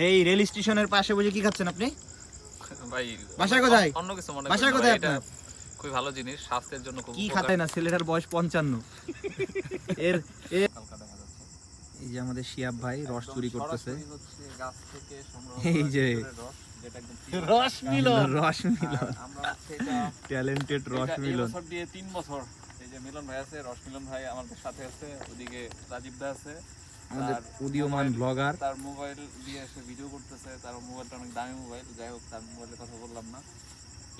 এই রেল স্টেশনের পাশে বসে কি খাচ্ছেন আপনি ভাই বাসায় কোথায়? অন্য কিছু মনে না কোথায় আপনার? খুবই ভালো জিনিস স্বাস্থ্যের জন্য খুব কি খাতে না ছেলেটার বয়স পঞ্চান্ন এর। এই যে আমাদের শিয়াব ভাই রস চুরি করতেছে গাছ থেকে এই যে। রস, মিলন রস মিলন ট্যালেন্টেড রস মিলন বছর দিয়ে তিন বছর এই যে মিলন ভাই আছে রস মিলন ভাই আমাদের সাথে আছে ওদিকে রাজীব দা আছে আমাদের উদীয়মান ব্লগার তার মোবাইল দিয়ে এসে ভিডিও করতেছে তার মোবাইলটা অনেক দামি মোবাইল যাই হোক তার মোবাইলের কথা বললাম না।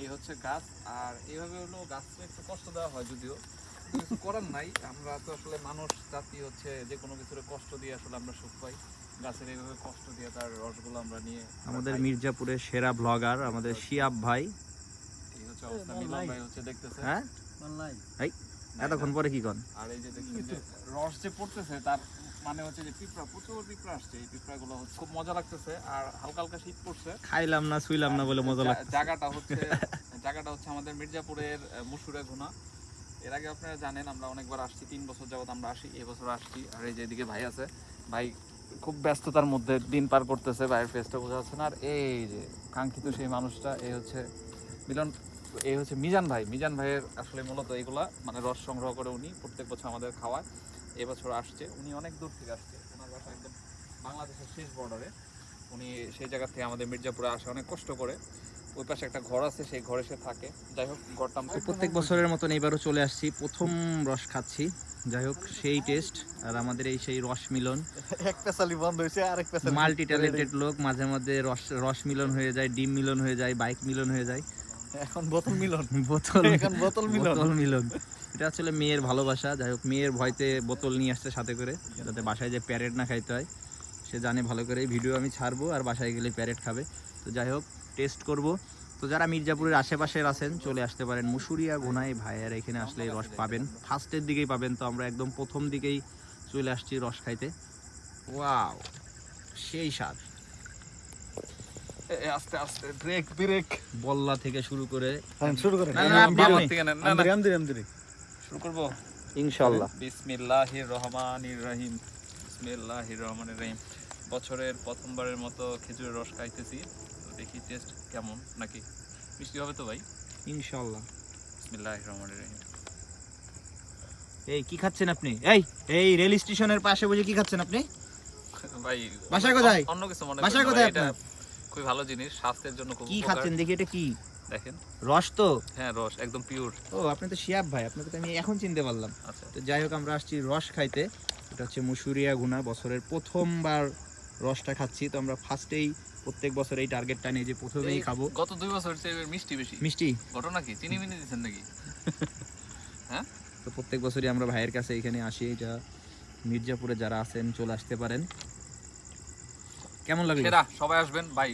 এই হচ্ছে গাছ আর এইভাবে হলো গাছকে একটু কষ্ট দেওয়া হয় যদিও। কিছু করার নাই আমরা তো আসলে মানুষ জাতি হচ্ছে যে কোনো কিছুর কষ্ট দিয়ে আসলে আমরা সুখ পাই। গাছের এইভাবে কষ্ট দিয়ে তার রসগুলো আমরা নিয়ে আমাদের মির্জাপুরের সেরা ব্লগার আমাদের শিয়াব ভাই। এই হচ্ছে অবস্থা মিলন ভাই হচ্ছে দেখতেছে। হ্যাঁ? এতক্ষণ পরে কি কন? আর এই যে দেখছেন যে রস যে পড়তেছে তার মানে হচ্ছে যে পিঁপড়া প্রচুর পিঁপড়া আসছে এই পিঁপড়াগুলো হচ্ছে খুব মজা লাগতেছে আর হালকা হালকা শীত পড়ছে। খাইলাম না শুইলাম না বলে মজা লাগছে জায়গাটা হচ্ছে জায়গাটা হচ্ছে আমাদের মির্জাপুরের মুসুরে ঘোনা। এর আগে আপনারা জানেন আমরা অনেকবার আসছি তিন বছর যাবত আমরা আসি এই বছর আসছি আর এই যে এদিকে ভাই আছে ভাই খুব ব্যস্ততার মধ্যে দিন পার করতেছে ভাইয়ের ফেসটা বোঝা যাচ্ছে না আর এই যে কাঙ্ক্ষিত সেই মানুষটা এই হচ্ছে মিলন এই হচ্ছে মিজান ভাই। মিজান ভাইয়ের আসলে মূলত এইগুলা মানে রস সংগ্রহ করে উনি প্রত্যেক বছর আমাদের খাওয়ায়। এবছর আসছে। উনি অনেক দূর থেকে আসছে। ওনার বাসা একদম বাংলাদেশের শেষ বর্ডারে উনি সেই জায়গা থেকে আমাদের মির্জাপুরে আসে অনেক কষ্ট করে। ওই পাশে একটা ঘর আছে সেই ঘরে সে থাকে। যাই হোক ঘরটা আমরা প্রত্যেক বছরের মতন এবারও চলে আসছি। প্রথম রস খাচ্ছি। যাই হোক সেই টেস্ট আর আমাদের এই সেই রস মিলন। এক পেশালি বন্ধ হয়েছে আরেক পেশালি মাল্টি ট্যালেন্টেড লোক। মাঝে মাঝে রস রস মিলন হয়ে যায় ডিম মিলন হয়ে যায় বাইক মিলন হয়ে যায়। এখন বোতল মিলন। বোতল এখন বোতল মিলন। বোতল মিলন। এটা আসলে মেয়ের ভালোবাসা। যাই হোক মেয়ের ভয়তে বোতল নিয়ে আসছে সাথে করে যাতে বাসায় যে প্যারেট না খাইতে হয় সে জানে ভালো করে। ভিডিও আমি ছাড়বো আর বাসায় গেলে প্যারেট খাবে। তো যাই হোক টেস্ট করব। তো যারা মির্জাপুরের আশেপাশের আছেন চলে আসতে পারেন মুসুরিয়া গোনায় ভাইয়ার এখানে আসলে রস পাবেন। ফার্স্টের দিকেই পাবেন তো আমরা একদম প্রথম দিকেই চলে আসছি রস খাইতে। ওয়াও সেই স্বাদ। আস্তে আস্তে ব্রেক ব্রেক বল্লা থেকে শুরু করে শুরু করেন। না, না, আপনি। থেকে না, না, শুরু করব? ইনশাল্লাহ বিসমিল্লাহির রহমানির রহিম। বিসমিল্লাহির রহমানির রহিম। বছরের প্রথমবারের মতো খেজুরের রস খাইতেছি। দেখি টেস্ট কেমন নাকি? মিষ্টি হবে তো ভাই? ইনশাল্লাহ বিসমিল্লাহির রহমানির রহিম। এই কি খাচ্ছেন আপনি? এই এই রেল স্টেশনের পাশে বসে কি খাচ্ছেন আপনি? ভাই বাসায় কোথায়? অন্য কিছু মনে না কোথায় এটা আপনার? খুবই ভালো জিনিস স্বাস্থ্যের জন্য খুব কি উপকার। খাচ্ছেন দেখি এটা কি? দেখেন। রস তো? হ্যাঁ রস একদম পিওর ও আপনি তো শিয়াব ভাই আপনাকে তো আমি এখন চিনতে পারলাম। আচ্ছা। তো যাই হোক আমরা আসছি রস খাইতে। এটা হচ্ছে মুসুরিয়া গুনা বছরের প্রথমবার রসটা খাচ্ছি। তো আমরা ফার্স্টেই প্রত্যেক বছর এই টার্গেটটা নিয়ে যে প্রথমেই এই খাব। গত দুই বছর চেয়ে এবার মিষ্টি বেশি। মিষ্টি? ঘটনা কি? চিনি মিনি দিচ্ছেন নাকি? তো প্রত্যেক বছরই আমরা ভাইয়ের কাছে এখানে আসি। এটা মির্জাপুরে যারা আছেন চলে আসতে পারেন। কেমন লাগল? সেরা সবাই আসবেন। ভাই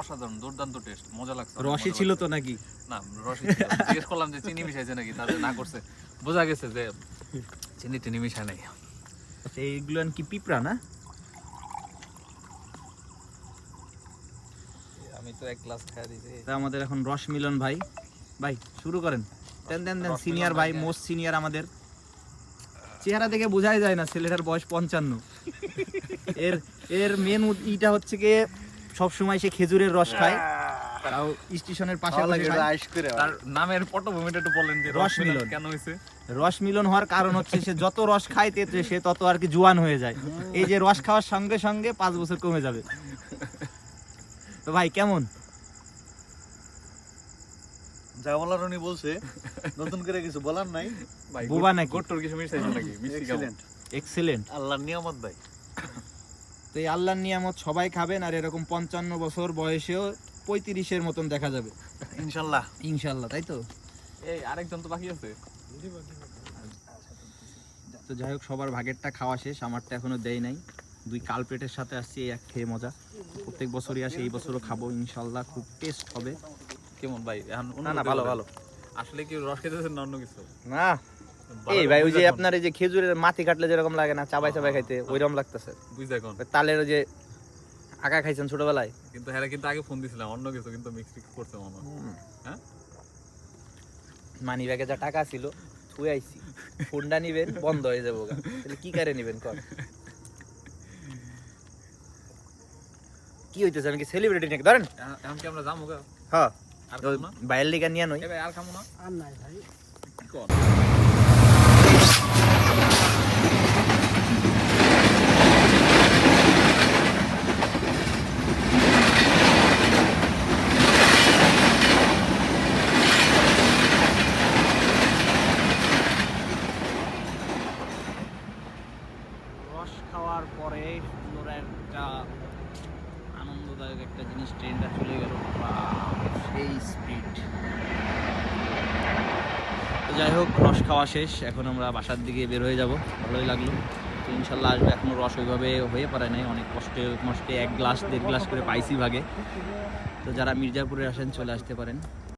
অসাধারণ দুর্দান্ত টেস্ট মজা লাগছে ছিল তো নাকি? না রসই ছিল। জিজ্ঞেস করলাম যে চিনি মিশাইছে নাকি তাদের না করছে। বোঝা গেছে যে চিনি টিনি মিশায় নাই। আচ্ছা এইগুলো কি পিঁপড়া না? আমি তো এক গ্লাস খাই দিয়েছি। আমাদের এখন রস মিলন ভাই। ভাই শুরু করেন। দেন দেন দেন সিনিয়র ভাই, মোস্ট সিনিয়র আমাদের। চেহারা দেখে বোঝাই যায় না ছেলেটার বয়স পঞ্চান্ন। এর এর মেন ইটা হচ্ছে কি সব সময় সে খেজুরের রস খায়। তাও স্টেশনের পাশে ভালো লাগে আইস করে তার নামের পটভূমিটা একটু বলেন যে রস মিলন। কেন হয়েছে? রস মিলন হওয়ার কারণ হচ্ছে সে যত রস খাইতে সে তত আর কি জোয়ান হয়ে যায়। এই যে রস খাওয়ার সঙ্গে সঙ্গে পাঁচ বছর কমে যাবে। তো ভাই কেমন? যা বলার উনি বলছে নতুন করে কিছু বলার নাই। ভাই বোবা নাকি? গোট্টর কিছু মিশাইছে নাকি? মিষ্টি কেমন? এক্সিলেন্ট আল্লাহর নিয়ামত ভাই। তো এই আল্লাহর নিয়ামত সবাই খাবেন আর এরকম পঞ্চান্ন বছর বয়সেও পঁয়ত্রিশের মতন দেখা যাবে। ইনশাআল্লাহ ইনশাল্লাহ তাই তো? এই আরেকজন তো বাকি আছে। তো যাই হোক সবার ভাগেরটা খাওয়া শেষ আমারটা এখনও দেয় নাই। দুই কালপেটের সাথে আসছি এই এক খেয়ে মজা। প্রত্যেক বছরই আসে এই বছরও খাব ইনশাল্লাহ খুব টেস্ট হবে। কেমন ভাই? এখন না না ভালো ভালো। আসলে কি রস খেতেছেন না অন্য কিছু? না। এই ভাই ওই যে আপনার এই যে খেজুরের মাটি কাটলে যেরকম লাগে না চাবাই চাবাই খাইতে ওইরকম লাগতেছে। বুঝতে ওই তালের ওই যে আগা খাইছেন ছোটবেলায়। কিন্তু হ্যাঁ কিন্তু আগে ফোন দিছিলাম অন্য কিছু কিন্তু মিক্সড করছে মনে হয়। মানি ব্যাগে যা টাকা ছিল থুয়ে আইছি। ফোনটা নিবেন বন্ধ হয়ে যাব তাহলে কি কারে নিবেন কর কি হইতেছে আমি কি সেলিব্রিটি নাকি? ধরেন। এখন- কি আমরা যাব? হ্যাঁ। বাইরের লিগা নিয়ে নই আর খাব না? আর নাই ভাই। একটা আনন্দদায়ক একটা জিনিস ট্রেনটা চলে গেল। সেই স্পিড তো যাই হোক, রস খাওয়া শেষ। এখন আমরা বাসার দিকে বের হয়ে যাব। ভালোই লাগল। তো ইনশাল্লাহ আসবে। এখনও রস ওইভাবে হয়ে পারে নাই। অনেক কষ্টে কষ্টে এক গ্লাস, দেড় গ্লাস করে পাইছি ভাগে। তো যারা মির্জাপুরে আসেন, চলে আসতে পারেন।